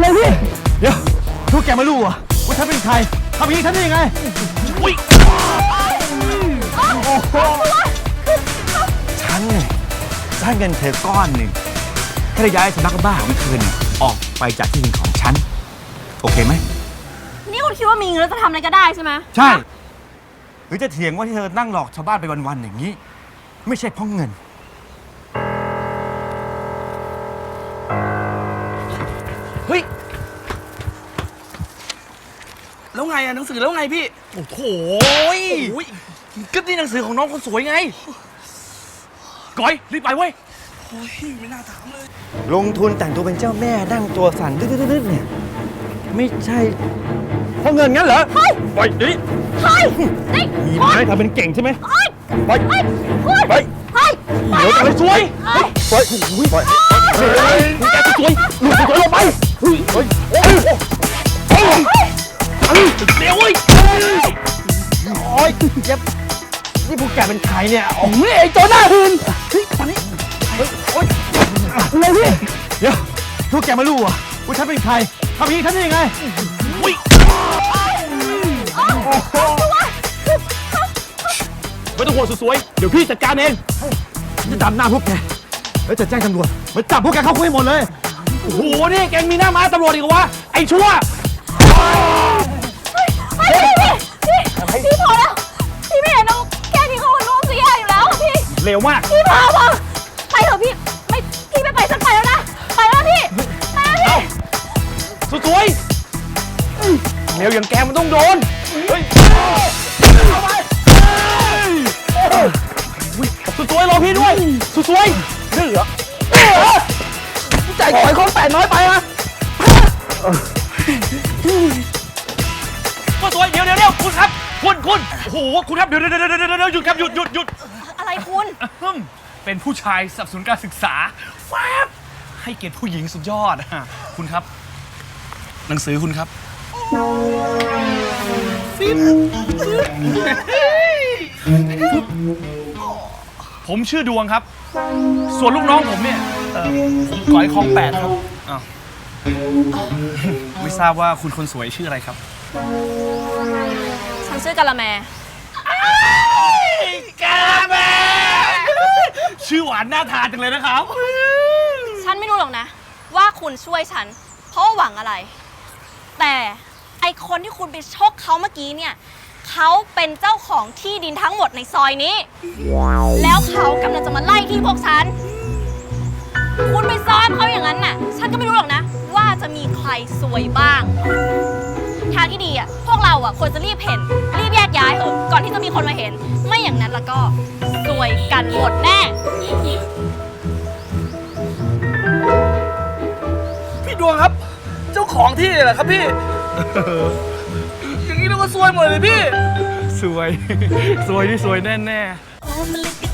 เลยพี่ เดี๋ยวทุกแกไม่รู้เหรอะว่าฉันเป็นใครทำอย่างนี้ฉันได้ยังไงอุ้ยโอ้โหฉันเนี่ยจะให้เงินเธอก้อนหนึ่งให้ได้ย้ายสุนัขบ้าของเธอเนี่ยออกไปจากที่ดินของฉัน โอเคไหม นี่คุณคิดว่ามีเงินแล้วจะทำอะไรก็ได้ใช่ไหมใช่ หรือจะเถียงว่าที่เธอนั่งหลอกชาวบ้านไปวัน ๆ อย่างนี้ ไม่ใช่เพราะเงิน ไงอะหนังสือแล้วไงพี่ โอ้โหโอ้ยก็นี่หนังสือของน้องคนสวยไงก้อยรีบไปเว้ยโอ้ยไม่น่าถามเลย ลงทุนแต่งตัวเป็นเจ้าแม่นั่งตัวสั่นดืดๆๆเนี่ย ไม่ใช่เพราะเงินงั้นเหรอเฮ้ยปล่อยเดี๋ยวนี้เฮ้ยนี่มีไม้ทำเป็นเก่งใช่ไหมเฮ้ยปล่อยเฮ้ยเฮ้ยปล่อยเฮ้ยเดี๋ยวจะไปซวยเฮ้ยปล่อยโอ้ยปล่อยเฮ้ยคุณแกจะซวยหลุดสวยลงไปเฮ้ยเฮ้ยโอ้ยโอ้ย เฮ้ยเดี๋ยวเว้ยโอ้ยเจ็บนี่พวกแกเป็นใครเนี่ยโอ้ยไอ้โจรหน้าหืนเฮ้ยตอนนี้เฮ้ยโอ้ยเลยพี่เดี๋ยวพวกแกไม่รู้เหรอะว่าฉันเป็นใครทำอย่างนี้ฉันได้ยังไงอุ้ยไม่ต้องห่วงสวยๆเดี๋ยวพี่จัดการเองฉันจะดำหน้าพวกแกแล้วจะแจ้งตำรวจมาจับพวกแกเข้าคุกให้หมดเลยโอ้โหนี่แกงมีหน้าม้าตำรวจอีกเหรอวะไอ้ชั่ว มาก พี่พอพอไปเถอะพี่ ไม่ พี่ไม่ไปฉันไปแล้วนะ ไปแล้วพี่ ไปแล้วพี่สวยๆเร็วอย่างแกมันต้องโดน เฮ้ยสวยๆรอพี่ด้วยสวยๆดื้อเหรอใจขอยคนแปดน้อยไปอะก็สวยเดี๋ยวเดี๋ยวเดี๋ยวคุณครับ คุณคุณโอ้โหคุณครับเดี๋ยวเดี๋ยวเดี๋ยวเดี๋ยวเดี๋ยวหยุดครับหยุดหยุดหยุดอะไรคุณอืม เป็นผู้ชายสนับสนุนการศึกษาแฟบให้เกียรติผู้หญิงสุดยอดอะคุณครับ หนังสือคุณครับฟิปผมชื่อดวงครับ ส่วนลูกน้องผมเนี่ยเออผมก้อยคลองแปดครับอ้าวไม่ทราบว่าคุณคนสวยชื่ออะไรครับ ฉันชื่อกะละแม กาแมชื่อห วานน่าทานจังเลยนะครับ ฉันไม่รู้หรอกนะ ว่าคุณช่วยฉัน เพราะหวังอะไร แต่ไอคนที่คุณไปชกเขาเมื่อกี้เนี่ยเขาเป็นเจ้าของที่ดินทั้งหมดในซอยนี้ แล้วเขากำลังจะมาไล่ที่พวกฉัน คุณไปซ้อมเขาอย่างนั้นน่ะ ฉันก็ไม่รู้หรอกนะ ว่าจะมีใครซวยบ้าง ทางที่ดีอะ พวกเราอะควรจะรีบเห็น รีบแยกย้ายเถอะก่อนที่จะมีคนมาเห็น ไม่อย่างนั้นแล้วก็ วยกันหมดแน่ พี่ดวงครับ เจ้าของที่เหรอครับพี่ อย่างนี้เราก็ซวยหมดเลยพี่ สวย สวยที่สวยแน่ Oh, Malika gay, Malika gay, Malika